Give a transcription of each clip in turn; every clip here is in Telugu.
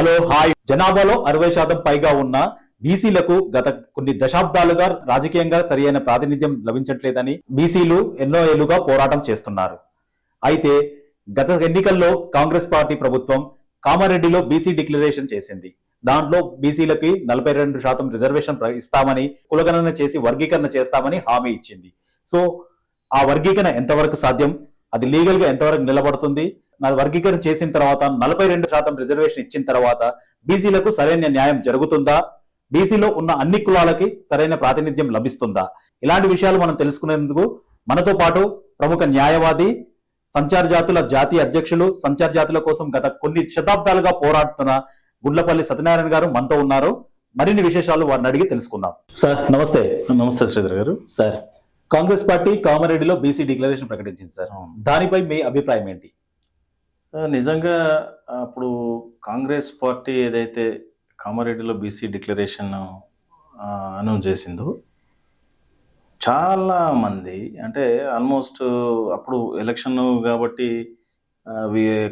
Hello hi. జనాభాలో అరవై శాతం పైగా ఉన్న బీసీలకు గత కొన్ని దశాబ్దాలుగా రాజకీయంగా సరియైన ప్రాతినిధ్యం లభించట్లేదని బీసీలు ఎన్నో ఏళ్ళుగా పోరాటం చేస్తున్నారు. అయితే గత ఎన్నికల్లో కాంగ్రెస్ పార్టీ ప్రభుత్వం కామారెడ్డిలో బీసీ డిక్లరేషన్ చేసింది. దాంట్లో బీసీలకి నలభై రెండు శాతం రిజర్వేషన్ ప్ర- ఇస్తామని కులగణన చేసి వర్గీకరణ చేస్తామని హామీ ఇచ్చింది. సో ఆ వర్గీకరణ ఎంతవరకు సాధ్యం? అది లీగల్గా ఎంతవరకు నిలబడుతుంది? నా వర్గీకరణ చేసిన తర్వాత నలభై రెండు శాతం రిజర్వేషన్ ఇచ్చిన తర్వాత బీసీలకు సరైన న్యాయం జరుగుతుందా? బీసీలో ఉన్న అన్ని కులాలకి సరైన ప్రాతినిధ్యం లభిస్తుందా? ఇలాంటి విషయాలు మనం తెలుసుకునేందుకు మనతో పాటు ప్రముఖ న్యాయవాది సంచార జాతుల జాతీయ అధ్యక్షులు సంచార జాతుల కోసం గత కొన్ని శతాబ్దాలుగా పోరాడుతున్న గుండ్లపల్లి సత్యనారాయణ గారు మనతో ఉన్నారు. మరిన్ని విశేషాలు వారిని అడిగి తెలుసుకుందాం. సార్ నమస్తే. నమస్తే శ్రీధర్ గారు. సార్ కాంగ్రెస్ పార్టీ కామారెడ్డిలో బీసీ డిక్లరేషన్ ప్రకటించింది సార్. దానిపై మీ అభిప్రాయం ఏంటి? నిజంగా అప్పుడు కాంగ్రెస్ పార్టీ ఏదైతే కామారెడ్డిలో బీసీ డిక్లరేషన్ అనౌన్స్ చేసిందో చాలా మంది అంటే ఆల్మోస్ట్ అప్పుడు ఎలక్షన్ కాబట్టి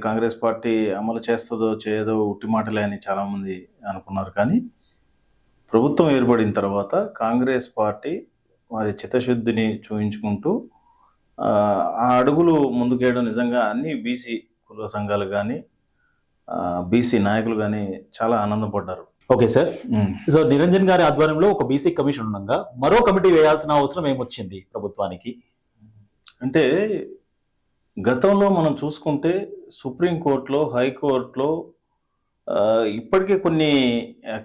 కాంగ్రెస్ పార్టీ అమలు చేస్తుందో చేయదో ఉట్టి మాటలే అని చాలామంది అనుకున్నారు. కానీ ప్రభుత్వం ఏర్పడిన తర్వాత కాంగ్రెస్ పార్టీ వారి చిత్తశుద్ధిని చూయించుకుంటూ ఆ ఆ అడుగులు ముందుకేయడం నిజంగా అన్ని బీసీ కుల సంఘాలు కానీ బీసీ నాయకులు కానీ చాలా ఆనందపడ్డారు ఓకే సార్. సో నిరంజన్ గారి ఆధ్వర్యంలో ఒక బీసీ కమిషన్ ఉండగా మరో కమిటీ వేయాల్సిన అవసరం ఏమొచ్చింది ప్రభుత్వానికి? అంటే గతంలో మనం చూసుకుంటే సుప్రీంకోర్టులో హైకోర్టులో ఇప్పటికే కొన్ని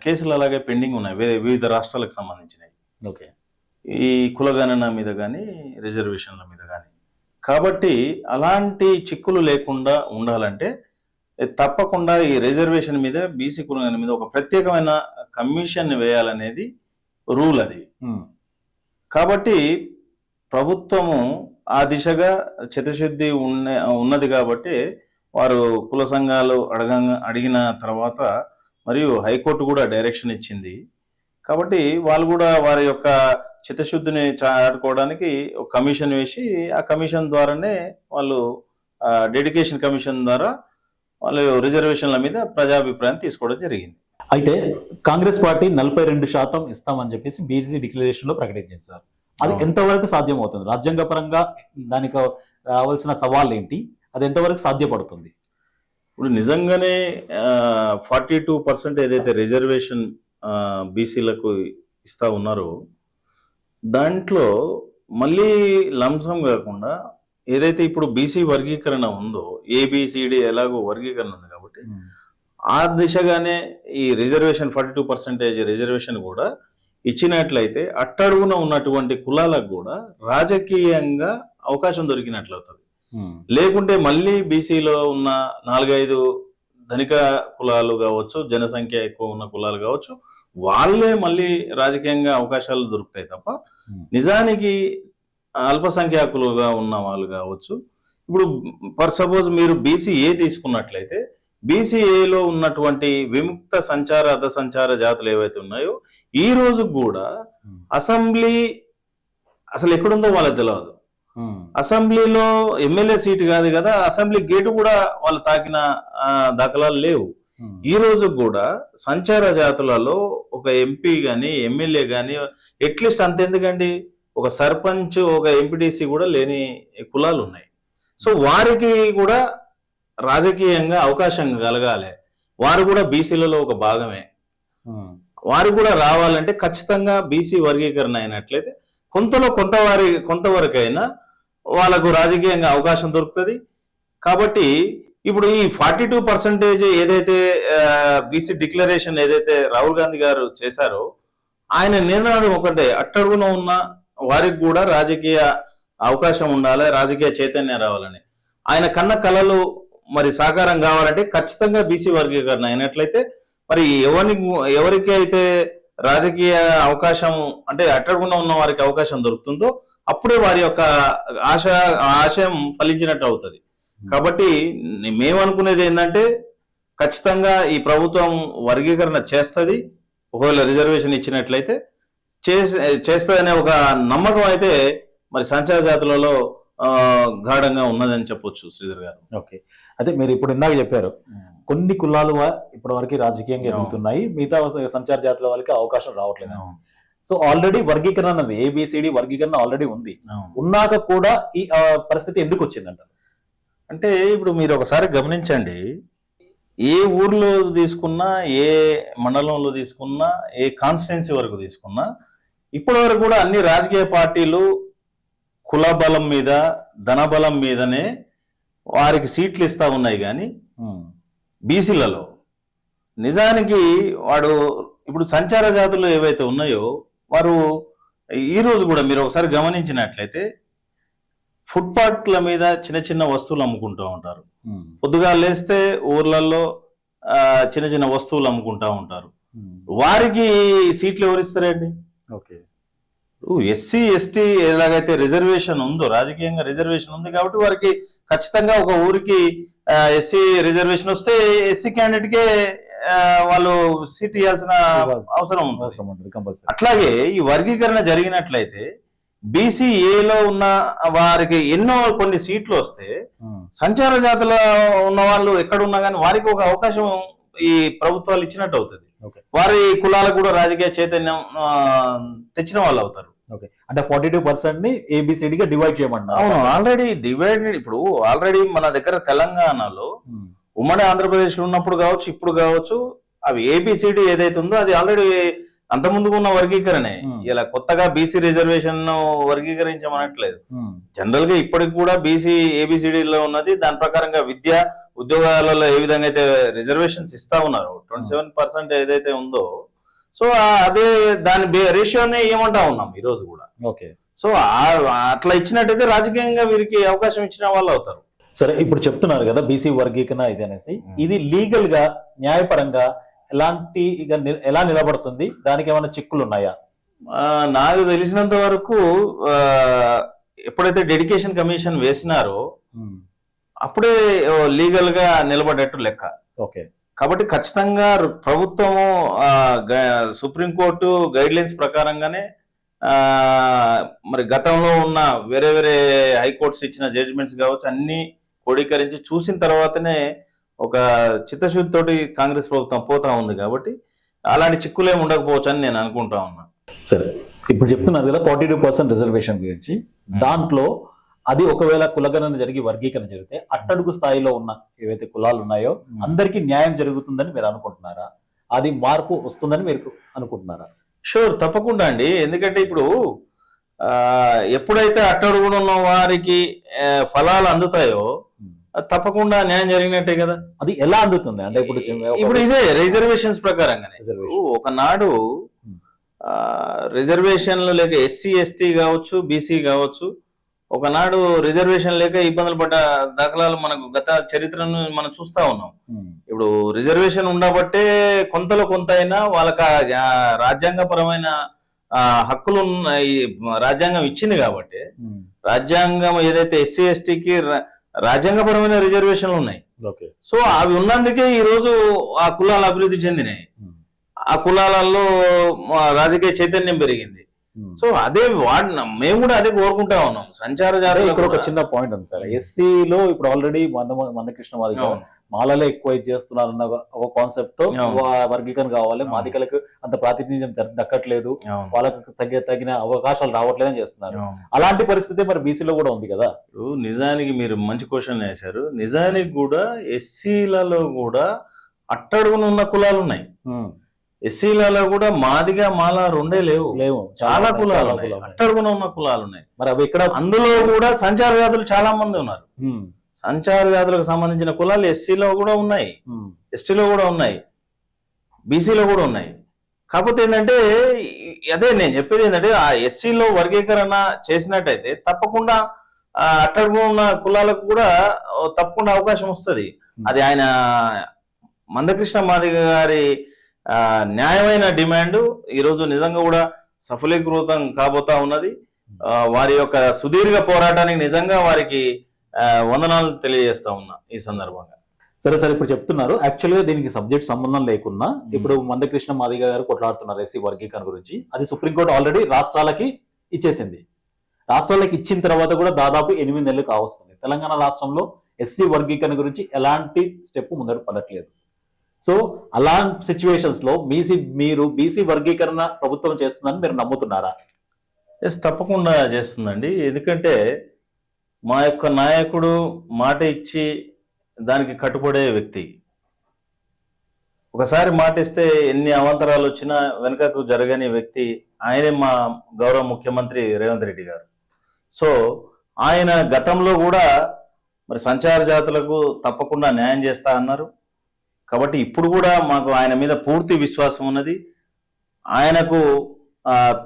కేసులు అలాగే పెండింగ్ ఉన్నాయి. వేరే వివిధ రాష్ట్రాలకు సంబంధించినవి. ఓకే. ఈ కులగణన మీద కానీ రిజర్వేషన్ల మీద కానీ కాబట్టి అలాంటి చిక్కులు లేకుండా ఉండాలంటే తప్పకుండా ఈ రిజర్వేషన్ మీద బీసీ కులగణన మీద ఒక ప్రత్యేకమైన కమిషన్ వేయాలనేది రూల్ అది. కాబట్టి ప్రభుత్వము ఆ దిశగా చిత్తశుద్ధి ఉన్న ఉన్నది కాబట్టి వారు కుల సంఘాలు అడగ అడిగిన తర్వాత మరియు హైకోర్టు కూడా డైరెక్షన్ ఇచ్చింది. కాబట్టి వాళ్ళు కూడా వారి యొక్క చిత్తశుద్ధిని చాటుకోవడానికి ఒక కమిషన్ వేసి ఆ కమిషన్ ద్వారానే వాళ్ళు డెడికేషన్ కమిషన్ ద్వారా వాళ్ళు రిజర్వేషన్ల మీద ప్రజాభిప్రాయం తీసుకోవడం జరిగింది. అయితే కాంగ్రెస్ పార్టీ నలభై రెండు శాతం ఇస్తామని చెప్పేసి బీసీ డిక్లరేషన్లో ప్రకటించింది సార్. అది. ఎంతవరకు సాధ్యం అవుతుంది రాజ్యాంగ పరంగా దానికి రావాల్సిన సవాళ్ళు ఏంటి అది ఎంతవరకు సాధ్యపడుతుంది? ఇప్పుడు నిజంగానే ఫార్టీ టూ పర్సెంట్ ఏదైతే రిజర్వేషన్ బీసీలకు ఇస్తా ఉన్నారో. దాంట్లో మళ్ళీ లంసం కాకుండా ఏదైతే ఇప్పుడు బీసీ వర్గీకరణ ఉందో ఏబిసిడి ఎలాగో వర్గీకరణ ఉంది కాబట్టి ఆ దిశగానే ఈ reservation forty two percentage reservation కూడా ఇచ్చినట్లయితే అట్టడుగున ఉన్నటువంటి కులాలకు కూడా రాజకీయంగా అవకాశం దొరికినట్లు అవుతుంది. లేకుంటే మళ్ళీ బీసీలో ఉన్న నాలుగైదు ధనిక కులాలు కావచ్చు జనసంఖ్య ఎక్కువ ఉన్న కులాలు కావచ్చు వాళ్ళే మళ్ళీ రాజకీయంగా అవకాశాలు దొరుకుతాయి తప్ప నిజానికి అల్పసంఖ్యాకులుగా ఉన్న వాళ్ళు కావచ్చు. ఇప్పుడు ఫర్ సపోజ్ మీరు బీసీఏ తీసుకున్నట్లయితే బీసీఏలో ఉన్నటువంటి విముక్త సంచార అర్ధ సంచార జాతులు ఏవైతే ఉన్నాయో ఈ రోజు కూడా అసెంబ్లీ అసలు ఎక్కడుందో వాళ్ళకి తెలియదు అసెంబ్లీలో ఎమ్మెల్యే సీటు కాదు కదా అసెంబ్లీ గేటు కూడా వాళ్ళు తాకిన దాఖలాలు లేవు. ఈ రోజు కూడా సంచార జాతులలో ఒక ఎంపీ గాని ఎమ్మెల్యే గాని అట్లీస్ట్ అంతెందుకండి? ఒక సర్పంచ్ ఒక ఎంపీటీసీ కూడా లేని కులాలు ఉన్నాయి. సో వారికి కూడా రాజకీయంగా అవకాశం కలగాలి. వారు కూడా బీసీలలో ఒక భాగమే. వారు కూడా రావాలంటే ఖచ్చితంగా బీసీ వర్గీకరణ అయినట్లయితే కొంతలో కొంతవారి కొంతవరకైనా వాళ్ళకు రాజకీయంగా అవకాశం దొరుకుతుంది. కాబట్టి ఇప్పుడు ఈ ఫార్టీ టూ పర్సెంటేజ్ ఏదైతే బీసీ డిక్లరేషన్ ఏదైతే రాహుల్ గాంధీ గారు చేశారో ఆయన నిర్ణయం ఒకటే అట్టడుగున ఉన్న వారికి కూడా రాజకీయ అవకాశం ఉండాలి రాజకీయ చైతన్యం రావాలని. ఆయన కన్న కళలు మరి సాకారం కావాలంటే ఖచ్చితంగా బీసీ వర్గీకరణ అయినట్లయితే మరి ఎవరి ఎవరికి అయితే రాజకీయ అవకాశం అంటే అట్టడుగున ఉన్న వారికి అవకాశం దొరుకుతుందో అప్పుడే వారి యొక్క ఆశ ఆశయం ఫలించినట్టు అవుతుంది. కాబట్టి మేమనుకునేది ఏంటంటే ఖచ్చితంగా ఈ ప్రభుత్వం వర్గీకరణ చేస్తుంది ఒకవేళ రిజర్వేషన్ ఇచ్చినట్లయితే చేసే చేస్తుందనే ఒక నమ్మకం అయితే మరి సంచార జాతులలో ఆ, గాఢంగా ఉన్నదని చెప్పొచ్చు శ్రీధర్ గారు. ఓకే. అదే మీరు ఇప్పుడు ఇందాక చెప్పారు కొన్ని కులాలు ఇప్పటి వరకు రాజకీయంగా అవును. ఎదుగుతున్నాయి మిగతా సంచార జాతుల వాళ్ళకి అవకాశం రావట్లేదు. సో ఆల్రెడీ వర్గీకరణ అన్నది ఏబిసిడి వర్గీకరణ ఆల్రెడీ ఉంది. ఉన్నాక కూడా ఈ పరిస్థితి ఎందుకు వచ్చిందంట అంటే ఇప్పుడు మీరు ఒకసారి గమనించండి. ఏ ఊర్లో తీసుకున్నా ఏ మండలంలో తీసుకున్నా ఏ కాన్స్టిట్యున్సీ వరకు తీసుకున్నా ఇప్పటి వరకు కూడా అన్ని రాజకీయ పార్టీలు కుల బలం మీద ధనబలం మీదనే వారికి సీట్లు ఇస్తా ఉన్నాయి కానీ బీసీలలో. నిజానికి వాడు ఇప్పుడు సంచార జాతులు ఏవైతే ఉన్నాయో వారు ఈరోజు కూడా మీరు ఒకసారి గమనించినట్లయితే ఫుట్పాత్ల మీద చిన్న చిన్న వస్తువులు అమ్ముకుంటూ ఉంటారు. పొద్దుగా లేస్తే ఊర్లలో ఆ, చిన్న చిన్న వస్తువులు అమ్ముకుంటా ఉంటారు. వారికి సీట్లు ఎవరిస్తారండి ఓకే. ఎస్సీ ఎస్టీ ఎలాగైతే రిజర్వేషన్ ఉందో రాజకీయంగా రిజర్వేషన్ ఉంది కాబట్టి వారికి ఖచ్చితంగా ఒక ఊరికి ఎస్సీ రిజర్వేషన్ వస్తే ఎస్సీ క్యాండిడేట్ కే ఆ, వాళ్ళు సీట్ ఇవ్వాల్సిన అవసరం ఉంటుంది కంపల్సరీ. అట్లాగే ఈ వర్గీకరణ జరిగినట్లయితే బీసీఏలో ఉన్న వారికి ఎన్నో కొన్ని సీట్లు వస్తే సంచార జాతుల ఉన్న వాళ్ళు ఎక్కడ ఉన్నా కానీ వారికి ఒక అవకాశం ఈ ప్రభుత్వాలు ఇచ్చినట్టు అవుతుంది. వారి కులాలకు కూడా రాజకీయ చైతన్యం తెచ్చిన వాళ్ళు అవుతారు. ఓకే. అంటే ఫార్టీ టూ పర్సెంట్ని ఏబిసిడి గా డివైడ్ చేయమన్నారు అవును ఆల్రెడీ డివైడెడ్ ఇప్పుడు ఆల్రెడీ మన దగ్గర తెలంగాణలో ఉమ్. ఉమ్మడి ఆంధ్రప్రదేశ్లో ఉన్నప్పుడు కావచ్చు ఇప్పుడు కావచ్చు అవి ఏబిసిడి ఏదైతే ఉందో అది ఆల్రెడీ అంత ముందుకు ఉన్న వర్గీకరణే. ఇలా కొత్తగా బీసీ రిజర్వేషన్ వర్గీకరించమనట్లేదు. జనరల్గా ఇప్పటికి కూడా బీసీ ఏబిసిడిలో ఉన్నది. దాని ప్రకారంగా విద్య ఉద్యోగాలలో ఏ విధంగా అయితే రిజర్వేషన్స్ ఇస్తా ఉన్నారు ట్వంటీ సెవెన్ పర్సెంట్ ఏదైతే ఉందో సో అదే దాని రేషియోనే ఏమంటా ఉన్నాం ఈ రోజు కూడా. ఓకే. సో అట్లా ఇచ్చినట్టయితే రాజకీయంగా వీరికి అవకాశం ఇచ్చిన వాళ్ళు అవుతారు. సరే ఇప్పుడు చెప్తున్నారు కదా బీసీ వర్గీకరణ ఇది అనేసి. ఇది లీగల్గా న్యాయపరంగా ఎలాంటి ఇక ఎలా నిలబడుతుంది? దానికి ఏమైనా చిక్కులు ఉన్నాయా నాకు తెలిసినంత వరకు ఎప్పుడైతే డెడికేషన్ కమిషన్ వేసినారో అప్పుడే లీగల్గా నిలబడేట్టు లెక్క. ఓకే. కాబట్టి ఖచ్చితంగా ప్రభుత్వము సుప్రీంకోర్టు గైడ్ లైన్స్ ప్రకారంగానే మరి గతంలో ఉన్న వేరే వేరే హైకోర్ట్స్ ఇచ్చిన జడ్జిమెంట్స్ కావచ్చు అన్ని క్రోడీకరించి చూసిన తర్వాతనే ఒక చిత్తశుద్ధితోటి కాంగ్రెస్ ప్రభుత్వం పోతా ఉంది కాబట్టి అలాంటి చిక్కులేం ఉండకపోవచ్చు అని నేను అనుకుంటా ఉన్నా. సరే ఇప్పుడు చెప్తున్నారు కదా ఫార్టీ టూ పర్సెంట్ రిజర్వేషన్ గురించి. దాంట్లో అది ఒకవేళ కులగణన జరిగి వర్గీకరణ జరిగితే అట్టడుగు స్థాయిలో ఉన్న ఏవైతే కులాలు ఉన్నాయో అందరికీ న్యాయం జరుగుతుందని మీరు అనుకుంటున్నారా? అది మార్పు వస్తుందని మీరు అనుకుంటున్నారా? షూర్ తప్పకుండా అండి. ఎందుకంటే ఇప్పుడు ఎప్పుడైతే అట్టడుగున ఉన్న వారికి ఫలాలు అందుతాయో అది తప్పకుండా న్యాయం జరిగినట్టే కదా? అది ఎలా అందుతుంది? అంటే ఇప్పుడు ఇప్పుడు ఇదే రిజర్వేషన్స్ ప్రకారంగానే. ఒకనాడు Hmm. రిజర్వేషన్లు లేక ఎస్సీ ఎస్టీ కావచ్చు బీసీ కావచ్చు ఒకనాడు రిజర్వేషన్ లేక ఇబ్బందులు పడ్డ దాఖలాలు మనకు గత చరిత్రను మనం చూస్తా ఉన్నాం. ఉమ్, ఇప్పుడు రిజర్వేషన్ ఉండబట్టే కొంతలో కొంత అయినా వాళ్ళకి రాజ్యాంగపరమైన హక్కులు రాజ్యాంగం ఇచ్చింది కాబట్టి ఉమ్, రాజ్యాంగం ఏదైతే ఎస్సీ ఎస్టీకి రాజ్యాంగపరమైన రిజర్వేషన్లు ఉన్నాయి. ఓకే. సో అవి ఉన్నందుకే ఈ రోజు ఆ కులాలు అభివృద్ధి చెందినాయి. ఉమ్, ఆ కులాలలో రాజకీయ చైతన్యం పెరిగింది. సో అదే వాడిన మేము కూడా అదే కోరుకుంటా ఉన్నాం. సంచార జాతర ఇక్కడ ఒక చిన్న పాయింట్ ఉంది సార్. ఎస్సీ లో ఇప్పుడు ఆల్రెడీ మంద మందకృష్ణ మాదిగ మాలలే ఎక్కువ ఇది చేస్తున్నారన్న ఒక- కాన్సెప్ట్తో వర్గీకరణ కావాలి. మాదికలకు అంత ప్రాతినిధ్యం దక్కట్లేదు. వాళ్ళకి తగ్గ తగిన అవకాశాలు రావట్లేదని చేస్తున్నారు. అలాంటి పరిస్థితి మరి బీసీలో కూడా ఉంది కదా? నిజానికి మీరు మంచి క్వశ్చన్ వేశారు. నిజానికి కూడా ఎస్సీలలో కూడా అట్టడుగున ఉన్న కులాలు ఉన్నాయి. ఎస్సీలలో కూడా మాదిగా మాల రెండే లేవు. లేవు. చాలా కులాలు. అట్టడుగున ఉన్న కులాలు ఉన్నాయి. మరి అవి ఇక్కడ అందులో కూడా సంచార జాతులు చాలా మంది ఉన్నారు. సంచార జాతులకు సంబంధించిన కులాలు ఎస్సీలో కూడా ఉన్నాయి. ఎస్టీలో కూడా ఉన్నాయి. బీసీలో కూడా ఉన్నాయి. కాకపోతే ఏంటంటే అదే నేను చెప్పేది ఏంటంటే ఆ ఎస్సీలో వర్గీకరణ చేసినట్టయితే తప్పకుండా అట్టడుగు ఉన్న కులాలకు కూడా తప్పకుండా అవకాశం వస్తుంది. అది ఆయన మందకృష్ణ మాదిగ గారి న్యాయమైన డిమాండ్ ఈరోజు నిజంగా కూడా సఫలీకృతం కాబోతా ఉన్నది. వారి యొక్క సుదీర్ఘ పోరాటానికి నిజంగా వారికి వందనాలు తెలియజేస్తా ఉన్నా ఈ సందర్భంగా. సరే సరే ఇప్పుడు చెప్తున్నారు. యాక్చువల్గా దీనికి సబ్జెక్ట్ సంబంధం లేకున్నా ఇప్పుడు మందకృష్ణ మాదిగ గారు కొట్లాడుతున్నారు ఎస్సీ వర్గీకరణ గురించి. అది సుప్రీంకోర్టు ఆల్రెడీ రాష్ట్రాలకి ఇచ్చేసింది. రాష్ట్రాలకు ఇచ్చిన తర్వాత కూడా దాదాపు ఎనిమిది నెలలు కావస్తుంది. తెలంగాణ రాష్ట్రంలో ఎస్సీ వర్గీకరణ గురించి ఎలాంటి స్టెప్ ముందడు పడట్లేదు. సో అలాంటి సిచ్యువేషన్స్లో బీసీ మీరు బీసీ వర్గీకరణ ప్రభుత్వం చేస్తుందని మీరు నమ్ముతున్నారా? ఎస్ తప్పకుండా చేస్తుందండి. ఎందుకంటే మా యొక్క నాయకుడు మాట ఇచ్చి దానికి కట్టుబడే వ్యక్తి. ఒకసారి మాట ఇస్తే ఎన్ని అవాంతరాలు వచ్చినా వెనుకకు జరగని వ్యక్తి ఆయనే మా గౌరవ ముఖ్యమంత్రి రేవంత్ రెడ్డి గారు. సో ఆయన గతంలో కూడా మరి సంచార జాతులకు తప్పకుండా న్యాయం చేస్తా అన్నారు. కాబట్టి ఇప్పుడు కూడా మాకు ఆయన మీద పూర్తి విశ్వాసం ఉన్నది. ఆయనకు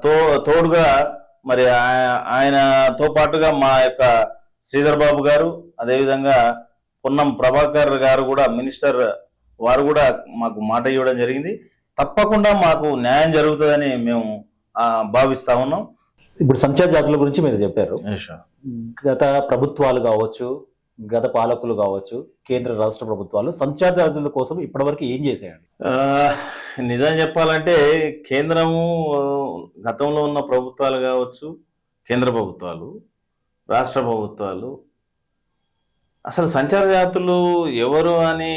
తో తోడుగా మరి ఆయ- ఆయనతో పాటుగా మా యొక్క శ్రీధర్ బాబు గారు అదేవిధంగా పొన్నం ప్రభాకర్ గారు కూడా మినిస్టర్ వారు కూడా మాకు మాట ఇవ్వడం జరిగింది. తప్పకుండా మాకు న్యాయం జరుగుతుందని మేము భావిస్తా ఉన్నాం. ఇప్పుడు సంచార జాతుల గురించి మీరు చెప్పారు. గత ప్రభుత్వాలు కావచ్చు గత పాలకులు కావచ్చు కేంద్ర రాష్ట్ర ప్రభుత్వాలు సంచార జాతుల కోసం ఇప్పటివరకు ఏం చేశాయండి? నిజం చెప్పాలంటే కేంద్రము గతంలో ఉన్న ప్రభుత్వాలు కావచ్చు కేంద్ర ప్రభుత్వాలు రాష్ట్ర ప్రభుత్వాలు అసలు సంచార జాతులు ఎవరు అని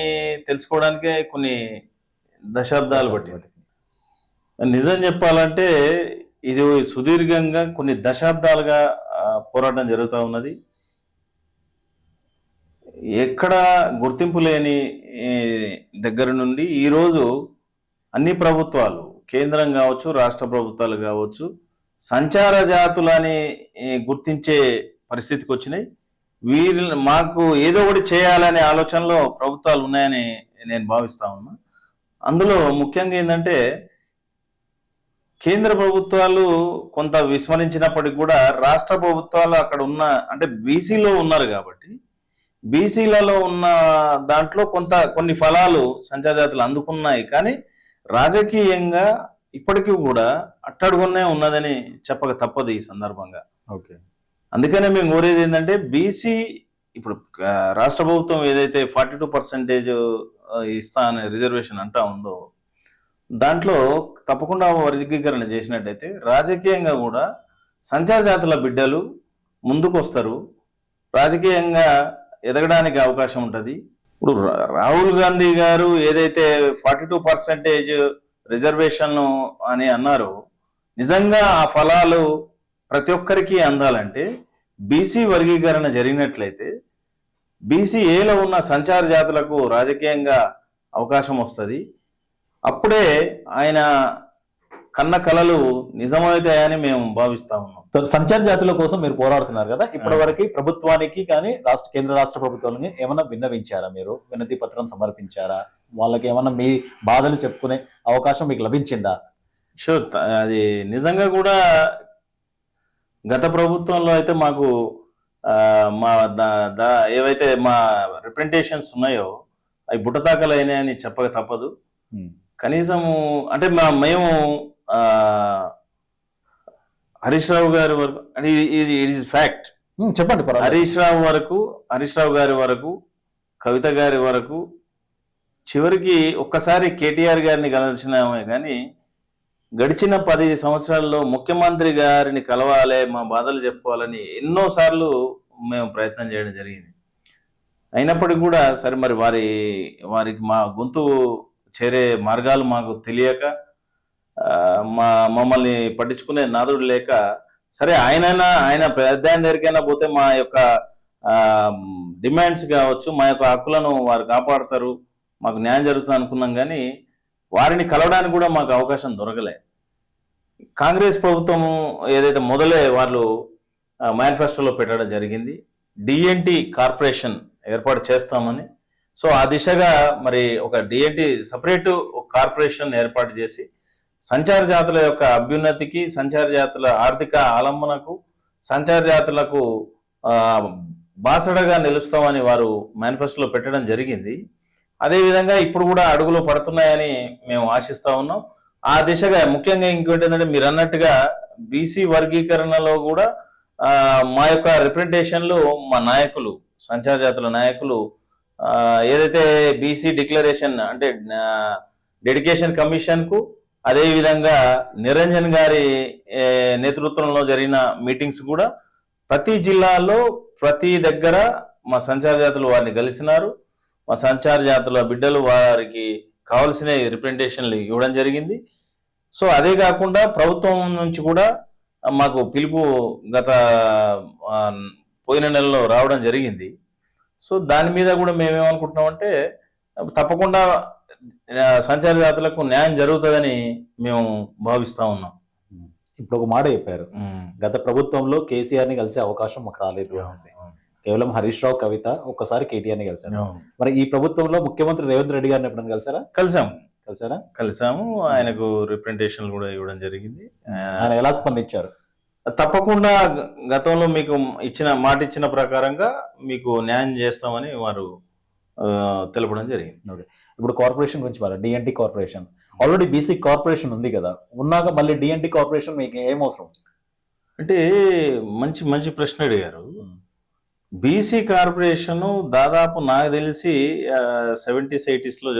తెలుసుకోవడానికే కొన్ని దశాబ్దాలు పట్టింది. నిజం చెప్పాలంటే ఇది సుదీర్ఘంగా కొన్ని దశాబ్దాలుగా పోరాటం జరుగుతూ ఉన్నది. ఎక్కడ గుర్తింపు లేని దగ్గర నుండి ఈరోజు అన్ని ప్రభుత్వాలు కేంద్రం కావచ్చు రాష్ట్ర ప్రభుత్వాలు కావచ్చు సంచార జాతులని గుర్తించే పరిస్థితికి వచ్చినాయి. వీరి మాకు ఏదో ఒకటి చేయాలనే ఆలోచనలో ప్రభుత్వాలు ఉన్నాయని నేను భావిస్తా ఉన్నా. అందులో ముఖ్యంగా ఏంటంటే కేంద్ర ప్రభుత్వాలు కొంత విస్మరించినప్పటికీ కూడా రాష్ట్ర ప్రభుత్వాలు అక్కడ ఉన్న అంటే బీసీలో ఉన్నారు కాబట్టి బీసీలలో ఉన్న దాంట్లో కొంత కొన్ని ఫలాలు సంచార జాతులు అందుకున్నాయి. కానీ రాజకీయంగా ఇప్పటికీ కూడా అట్టడుగునే ఉన్నదని చెప్పక తప్పదు ఈ సందర్భంగా. ఓకే. అందుకనే మేము కోరేది ఏంటంటే బీసీ ఇప్పుడు రాష్ట్ర ప్రభుత్వం ఏదైతే ఫార్టీ టూ పర్సెంటేజ్ ఇస్తా అనే రిజర్వేషన్ అంటా ఉందో దాంట్లో తప్పకుండా వర్గీకరణ చేసినట్టయితే రాజకీయంగా కూడా సంచార జాతుల బిడ్డలు ముందుకు వస్తారు రాజకీయంగా ఎదగడానికి అవకాశం ఉంటుంది. ఇప్పుడు రా- రాహుల్ గాంధీ గారు ఏదైతే ఫార్టీ టూ పర్సెంటేజ్ రిజర్వేషన్ను అని అన్నారో నిజంగా ఆ ఫలాలు ప్రతి ఒక్కరికి అందాలంటే బీసీ వర్గీకరణ జరిగినట్లయితే బీసీ ఏలో ఉన్న సంచార జాతులకు రాజకీయంగా అవకాశం వస్తుంది. అప్పుడే ఆయన కన్న కలలు నిజమవుతాయని మేము భావిస్తా ఉన్నాం. సంచార జాతుల కోసం మీరు పోరాడుతున్నారు కదా? ఇప్పటివరకు ప్రభుత్వానికి కానీ రాష్ట్ర కేంద్ర రాష్ట్ర ప్రభుత్వాలని ఏమైనా విన్నవించారా మీరు? వినతి పత్రం సమర్పించారా? వాళ్ళకి ఏమైనా మీ బాధలు చెప్పుకునే అవకాశం మీకు లభించిందా? షూర్ అది నిజంగా కూడా గత ప్రభుత్వంలో అయితే మాకు మా ఏవైతే మా రిప్రజెంటేషన్స్ ఉన్నాయో అవి బుట్టతాకలు అయినాయని చెప్పక తప్పదు. కనీసము అంటే మా మేము హరీష్ రావు గారి వరకు అంటే ఇది ఇట్ ఈస్ ఫ్యాక్ట్ చెప్పండి. హరీష్ రావు వరకు హరీష్ రావు గారి వరకు కవిత గారి వరకు చివరికి ఒక్కసారి కేటీఆర్ గారిని కలవచ్చినామే కానీ గడిచిన పది సంవత్సరాల్లో ముఖ్యమంత్రి గారిని కలవాలి మా బాధలు చెప్పుకోవాలని ఎన్నో సార్లు మేము ప్రయత్నం చేయడం జరిగింది అయినప్పటికీ కూడా సరే మరి వారి వారికి మా గొంతు చేరే మార్గాలు మాకు తెలియక మా మమ్మల్ని పట్టించుకునే నాదుడు లేక సరే ఆయనైనా ఆయన పెద్ద ఆయన దగ్గరికైనా పోతే మా యొక్క డిమాండ్స్ కావచ్చు మా యొక్క హక్కులను వారు కాపాడతారు మాకు న్యాయం జరుగుతుంది అనుకున్నాం కానీ వారిని కలవడానికి కూడా మాకు అవకాశం దొరకలే. కాంగ్రెస్ ప్రభుత్వము ఏదైతే మొదలే వాళ్ళు మేనిఫెస్టోలో పెట్టడం జరిగింది. డిఎన్టీ కార్పొరేషన్ ఏర్పాటు చేస్తామని. సో ఆ దిశగా మరి ఒక డిఎన్టీ సపరేట్ కార్పొరేషన్ ఏర్పాటు చేసి సంచార జాతుల యొక్క అభ్యున్నతికి సంచార జాతుల ఆర్థిక ఆలంబనకు సంచార జాతులకు బాసడగా నిలుస్తామని వారు మేనిఫెస్టోలో పెట్టడం జరిగింది. అదేవిధంగా ఇప్పుడు కూడా అడుగులు పడుతున్నాయని మేము ఆశిస్తా ఉన్నాం. ఆ దిశగా ముఖ్యంగా ఇంకోటి ఏంటంటే మీరు అన్నట్టుగా బీసీ వర్గీకరణలో కూడా మా యొక్క రిప్రజెంటేషన్లు మా నాయకులు సంచార జాతుల నాయకులు ఏదైతే బీసీ డిక్లరేషన్ అంటే డెడికేషన్ కమిషన్కు అదేవిధంగా నిరంజన్ గారి నేతృత్వంలో జరిగిన మీటింగ్స్ కూడా ప్రతి జిల్లాలో ప్రతి దగ్గర మా సంచార జాతులు వారిని కలిసినారు. మా సంచార జాతుల బిడ్డలు వారికి కావలసిన రిప్రజెంటేషన్లు ఇవ్వడం జరిగింది. సో అదే కాకుండా ప్రభుత్వం నుంచి కూడా మాకు పిలుపు గత పోయిన నెలలో రావడం జరిగింది. సో దాని మీద కూడా మేమేమనుకుంటున్నామంటే తప్పకుండా సంచార జాతులకు న్యాయం జరుగుతుందని మేము భావిస్తా ఉన్నాం. ఇప్పుడు ఒక మాట చెప్పారు. గత ప్రభుత్వంలో కేసీఆర్ని కలిసే అవకాశం మాకు రాలేదు అనేసి. కేవలం హరీష్ రావు కవిత ఒక్కసారి కేటీఆర్ని కలిశారు మరి ఈ ప్రభుత్వంలో ముఖ్యమంత్రి రేవంత్ రెడ్డి గారిని ఎప్పుడైనా కలిసారా కలిసాము కలిసారా కలిసాము. ఆయనకు రిప్రజెంటేషన్ కూడా ఇవ్వడం జరిగింది. ఆయన ఎలా స్పందించారు? తప్పకుండా గతంలో మీకు ఇచ్చిన మాట ఇచ్చిన ప్రకారంగా మీకు న్యాయం చేస్తామని వారు తెలపడం జరిగింది. ఇప్పుడు కార్పొరేషన్ గురించి మరి DNT corporation. Already BC corporation ఉంది కదా. ఉన్నాక మళ్ళీ డిఎన్టీ కార్పొరేషన్ మీకు ఏం అవసరం? అంటే మంచి మంచి ప్రశ్న అడిగారు. బీసీ కార్పొరేషన్ దాదాపు నాకు తెలిసి సెవెంటీస్ ఎయిటీస్లో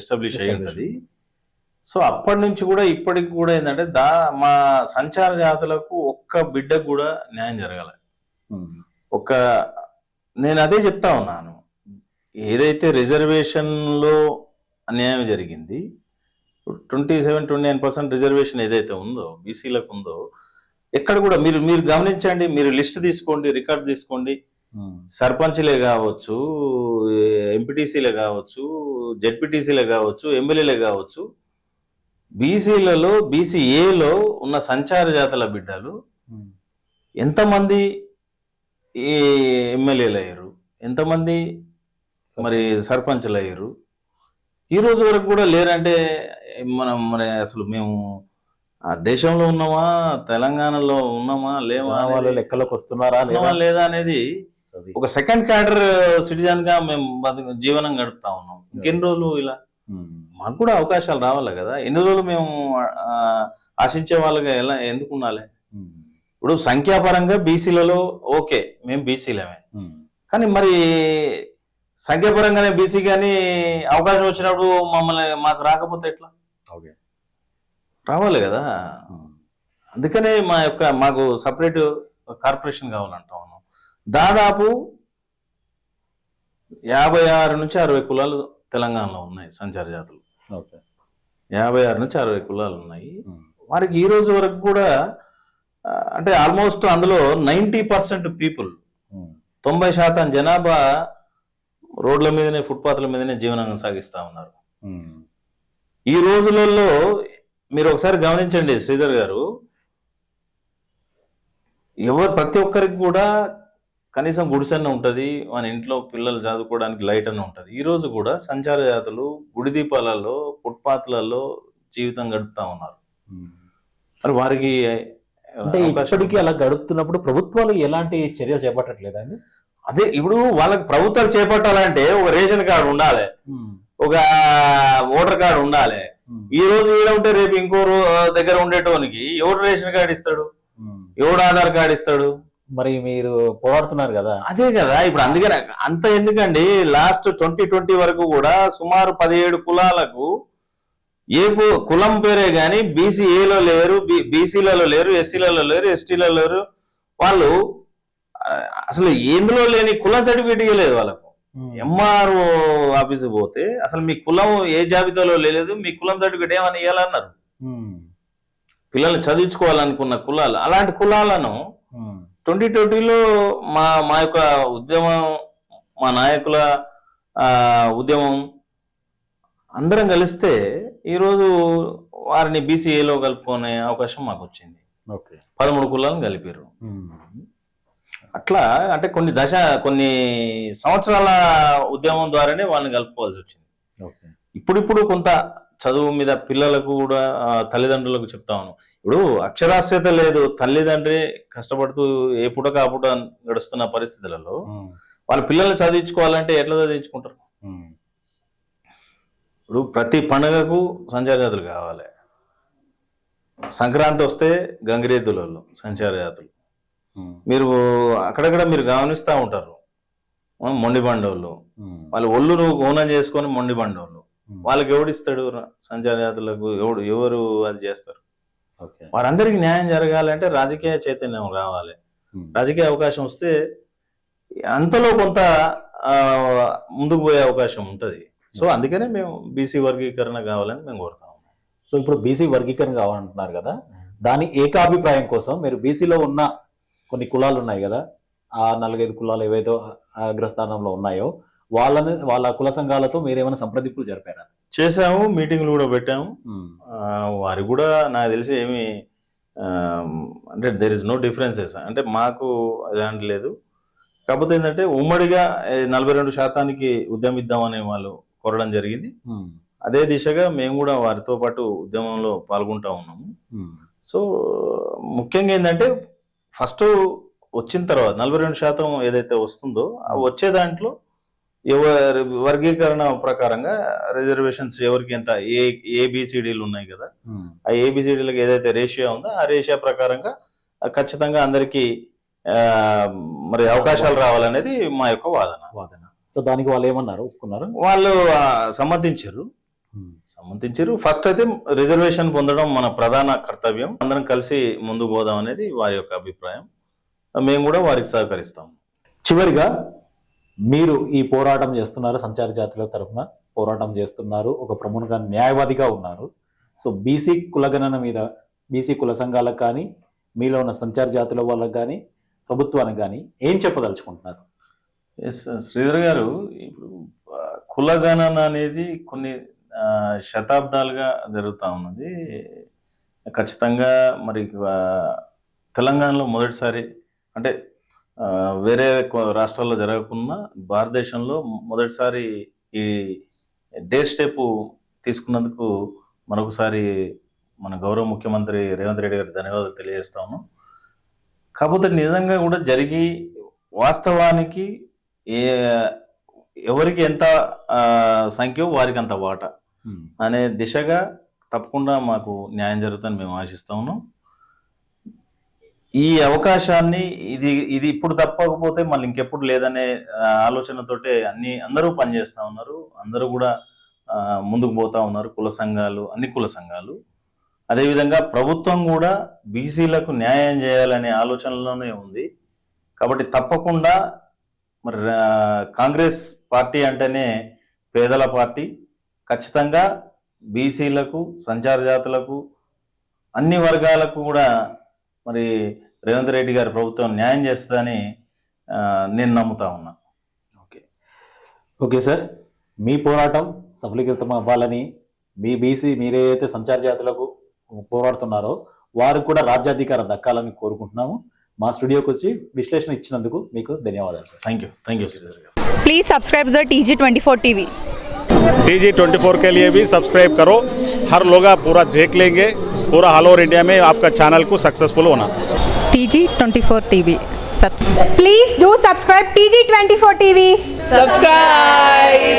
ఎస్టాబ్లిష్ అయి ఉంటుంది. సో అప్పటి నుంచి కూడా ఇప్పటికి కూడా ఏంటంటే దా మా సంచార జాతులకు ఒక్క బిడ్డకు కూడా న్యాయం జరగాలి. ఒక నేను అదే చెప్తా ఉన్నాను. ఏదైతే రిజర్వేషన్లో అన్యాయం జరిగింది twenty seven twenty nine percent reservation ఏదైతే ఉందో బీసీలకు ఉందో ఎక్కడ కూడా మీరు మీరు గమనించండి మీరు లిస్ట్ తీసుకోండి రికార్డ్ తీసుకోండి. సర్పంచ్లే కావచ్చు ఎంపీటీసీలే కావచ్చు జెడ్పీటీసీలే కావచ్చు ఎమ్మెల్యేలే కావచ్చు బీసీలలో బీసీఏలో ఉన్న సంచార జాతుల బిడ్డలు ఎంతమంది ఈ ఎమ్మెల్యేలు అయ్యారు ఎంతమంది మరి సర్పంచ్లు అయ్యారు ఈ రోజు వరకు కూడా లేరంటే మనం మరి అసలు మేము ఆ దేశంలో ఉన్నామా తెలంగాణలో ఉన్నామా లేవా వాళ్ళు లెక్కలోకి వస్తున్నారా లేదా అనేది. ఒక సెకండ్ క్యాడర్ సిటిజన్గా మేము జీవనం గడుపుతా ఉన్నాం ఇంకెన్ని రోజులు ఇలా. మాకు కూడా అవకాశాలు రావాలి కదా ఎన్ని రోజులు మేము ఆశించే వాళ్ళగా ఎలా ఎందుకు ఉండాలి. ఇప్పుడు సంఖ్యాపరంగా బీసీలలో ఓకే మేము బీసీలమే. కానీ మరి సంఖ్యాపరంగానే బీసీ కానీ అవకాశం వచ్చినప్పుడు మమ్మల్ని మాకు రాకపోతే ఎట్లా ఓకే రావాలి కదా. అందుకనే మా యొక్క మాకు సపరేట్ కార్పొరేషన్ కావాలంటా ఉన్నాం దాదాపు యాభై ఆరు నుంచి అరవై కులాలు తెలంగాణలో ఉన్నాయి సంచార జాతులు ఓకే యాభై ఆరు నుంచి అరవై కులాలు ఉన్నాయి. వారికి ఈ రోజు వరకు కూడా అంటే ఆల్మోస్ట్ అందులో నైంటీ పర్సెంట్ పీపుల్. తొంభై శాతం జనాభా రోడ్ల మీదనే ఫుట్పాత్ల మీదనే జీవనం సాగిస్తా ఉన్నారు. ఈ రోజులలో మీరు ఒకసారి గమనించండి శ్రీధర్ గారు. ఎవరు ప్రతి ఒక్కరికి కూడా కనీసం గుడిసెన్న ఉంటుంది మన ఇంట్లో పిల్లలు చదువుకోవడానికి లైట్ అన్న ఉంటుంది. ఈ రోజు కూడా సంచార జాతులు గుడి దీపాలలో ఫుట్పాత్లలో జీవితం గడుపుతా ఉన్నారు. మరి వారికి అంటే ఇప్పటికీ అలా గడుపుతున్నప్పుడు ప్రభుత్వాలు ఎలాంటి చర్యలు చేపట్టట్లేదండి అదే ఇప్పుడు వాళ్ళకి ప్రభుత్వాలు చేపట్టాలంటే ఒక రేషన్ కార్డు ఉండాలి. ఒక ఓటర్ కార్డు ఉండాలి. ఈ రోజు ఈడ ఉంటే రేపు ఇంకో దగ్గర ఉండేటోనికి ఎవడు రేషన్ కార్డు ఇస్తాడు? ఎవడు ఆధార్ కార్డు ఇస్తాడు? మరి మీరు పోరాడుతున్నారు కదా. అదే కదా ఇప్పుడు అందుకనే అంత ఎందుకండి? లాస్ట్ ట్వంటీ ట్వంటీ వరకు కూడా సుమారు పదిహేడు కులాలకు ఏ కులం పేరే గాని బీసీ ఏలో లేరు బీసీలలో లేరు ఎస్సీలలో లేరు ఎస్టీలలో లేరు. వాళ్ళు అసలు ఎందులో లేని కులం సర్టిఫికేట్ ఇవ్వలేదు వాళ్ళకు ఎంఆర్ఓ ఆఫీస్ పోతే అసలు మీ కులం ఏ జాబితాలో లేదు మీ కులం సర్టిఫికేట్ ఏమని ఇవ్వాలన్నారు. పిల్లల్ని చదివించుకోవాలనుకున్న కులాలు అలాంటి కులాలను. ట్వంటీ ట్వంటీలో మా మా యొక్క ఉద్యమం మా నాయకుల ఆ, ఉద్యమం అందరం కలిస్తే ఈరోజు వారిని బీసీఏలో కలుపుకునే అవకాశం మాకు వచ్చింది ఓకే పదమూడు కులాలను కలిపారు. అట్లా అంటే కొన్ని దశ కొన్ని సంవత్సరాల ఉద్యమం ద్వారానే వాళ్ళని కలుపుకోవాల్సి వచ్చింది ఇప్పుడిప్పుడు కొంత చదువు మీద పిల్లలకు కూడా తల్లిదండ్రులకు చెప్తాను ఇప్పుడు అక్షరాస్యత లేదు తల్లిదండ్రి కష్టపడుతూ ఏ పూట ఆ పూట గడుస్తున్న పరిస్థితులలో. వాళ్ళ పిల్లల్ని చదివించుకోవాలంటే ఎట్లా చదివించుకుంటారు. ఇప్పుడు ప్రతి పండుగకు సంచార జాతులు కావాలి సంక్రాంతి వస్తే గంగిరెద్దులలో సంచార జాతులు. మీరు అక్కడక్కడ మీరు గమనిస్తూ ఉంటారు. మొండి బండోళ్ళు. వాళ్ళ ఒళ్ళు నువ్వు గౌనం చేసుకొని మొండి బండోళ్ళు. వాళ్ళకి ఎవడిస్తాడు సంచార జాతులకు ఎవడు ఎవరు అది చేస్తారు? ఓకే. వారందరికీ న్యాయం జరగాలంటే రాజకీయ చైతన్యం రావాలి. రాజకీయ అవకాశం వస్తే అంతలో కొంత ముందుకు పోయే అవకాశం ఉంటుంది. సో అందుకనే మేము బీసీ వర్గీకరణ కావాలని మేము కోరుతాం సో ఇప్పుడు బీసీ వర్గీకరణ కావాలంటున్నారు కదా. దాని ఏకాభిప్రాయం కోసం మీరు బీసీలో ఉన్న కొన్ని కులాలు ఉన్నాయి కదా ఆ నాలుగైదు కులాలు ఏవైతే అగ్రస్థానంలో ఉన్నాయో వాళ్ళని వాళ్ళ కుల సంఘాలతో మీరు ఏమైనా సంప్రదింపులు జరిపారా? చేసాము మీటింగ్లు కూడా పెట్టాము. ఆ, వారికి కూడా నాకు తెలిసి ఏమి అంటే దెర్ ఇస్ నో డిఫరెన్సెస్ అంటే మాకు అలాంటి లేదు. కాకపోతే ఏంటంటే ఉమ్మడిగా నలభై రెండు శాతానికి ఉద్యమిద్దామని వాళ్ళు కోరడం జరిగింది. అదే దిశగా మేము కూడా వారితో పాటు ఉద్యమంలో పాల్గొంటా ఉన్నాము. సో ముఖ్యంగా ఏంటంటే ఫస్ట్ వచ్చిన తర్వాత నలభై రెండు శాతం ఏదైతే వస్తుందో ఆ వచ్చే దాంట్లో ఎవరి వర్గీకరణ ప్రకారంగా రిజర్వేషన్స్ ఎవరికి ఎంత? ఏ ఏబిసిడీలు ఉన్నాయి కదా? ఆ ఏబిసిడీలకు ఏదైతే రేషియో ఉందో ఆ రేషియో ప్రకారంగా ఖచ్చితంగా అందరికీ మరి అవకాశాలు రావాలనేది మా యొక్క వాదన. వాదన. సో దానికి వాళ్ళు ఏమన్నారు? ఒప్పుకున్నారు? వాళ్ళు సమ్మతించారు. సమ్మతించారు ఫస్ట్ అయితే రిజర్వేషన్ పొందడం మన ప్రధాన కర్తవ్యం. అందరం కలిసి ముందు పోదాం అనేది వారి యొక్క అభిప్రాయం. మేము కూడా వారికి సహకరిస్తాం. చివరిగా మీరు ఈ పోరాటం చేస్తున్నారు సంచార జాతుల తరఫున పోరాటం చేస్తున్నారు. ఒక ప్రముఖ న్యాయవాదిగా ఉన్నారు. సో బీసీ కులగణన మీద బీసీ కుల సంఘాలకు కానీ మీలో ఉన్న సంచార జాతుల వాళ్ళకి కానీ ప్రభుత్వానికి కానీ ఏం చెప్పదలుచుకుంటున్నారు? ఎస్ శ్రీధర్ గారు ఇప్పుడు కులగణన అనేది కొన్ని శతాబ్దాలుగా జరుగుతూ ఉన్నది. ఖచ్చితంగా మరి తెలంగాణలో మొదటిసారి అంటే వేరే రాష్ట్రాల్లో జరగకుండా భారతదేశంలో మొదటిసారి ఈ డే స్టెప్ తీసుకున్నందుకు మరొకసారి మన గౌరవ ముఖ్యమంత్రి రేవంత్ రెడ్డి గారికి ధన్యవాదాలు తెలియజేస్తాను. కాకపోతే నిజంగా కూడా జరిగి వాస్తవానికి ఏ ఎవరికి ఎంత సంఖ్య వారికి అంత వాటా. అనే దిశగా తప్పకుండా మాకు న్యాయం జరుగుతుందని మేము ఆశిస్తా ఉన్నాం. ఈ అవకాశాన్ని ఇది ఇది ఇప్పుడు తప్పకపోతే మళ్ళీ ఇంకెప్పుడు లేదనే ఆలోచనతోటే అన్ని అందరూ పనిచేస్తూ ఉన్నారు. అందరూ కూడా ముందుకు పోతా ఉన్నారు. కుల సంఘాలు అన్ని కుల సంఘాలు. అదేవిధంగా ప్రభుత్వం కూడా బీసీలకు న్యాయం చేయాలనే ఆలోచనలోనే ఉంది. కాబట్టి తప్పకుండా మరి కాంగ్రెస్ పార్టీ అంటేనే పేదల పార్టీ ఖచ్చితంగా బీసీలకు సంచార జాతులకు అన్ని వర్గాలకు కూడా మరి రేవంత్ రెడ్డి గారి ప్రభుత్వం న్యాయం చేస్తుందని నేను నమ్ముతా ఉన్నా. ఓకే. ఓకే సార్ మీ పోరాటం సఫలీకృతం అవ్వాలని మీ బీసీ మీరేదైతే సంచార జాతులకు పోరాడుతున్నారో వారికి కూడా రాజ్యాధికారం దక్కాలని కోరుకుంటున్నాము. మా స్టూడియోకి వచ్చి విశ్లేషణ ఇచ్చినందుకు మీకు ధన్యవాదాలు sir. Thank you thank you Please subscribe the TG24 TV. TG twenty four के लिए भी सब्सक्राइब करो। हर लोग आप पूरा देख लेंगे। पूरा ऑल ओवर इंडिया में आपका चैनल को सक्सेसफुल होना। T G twenty four T V please do subscribe T G twenty four T V subscribe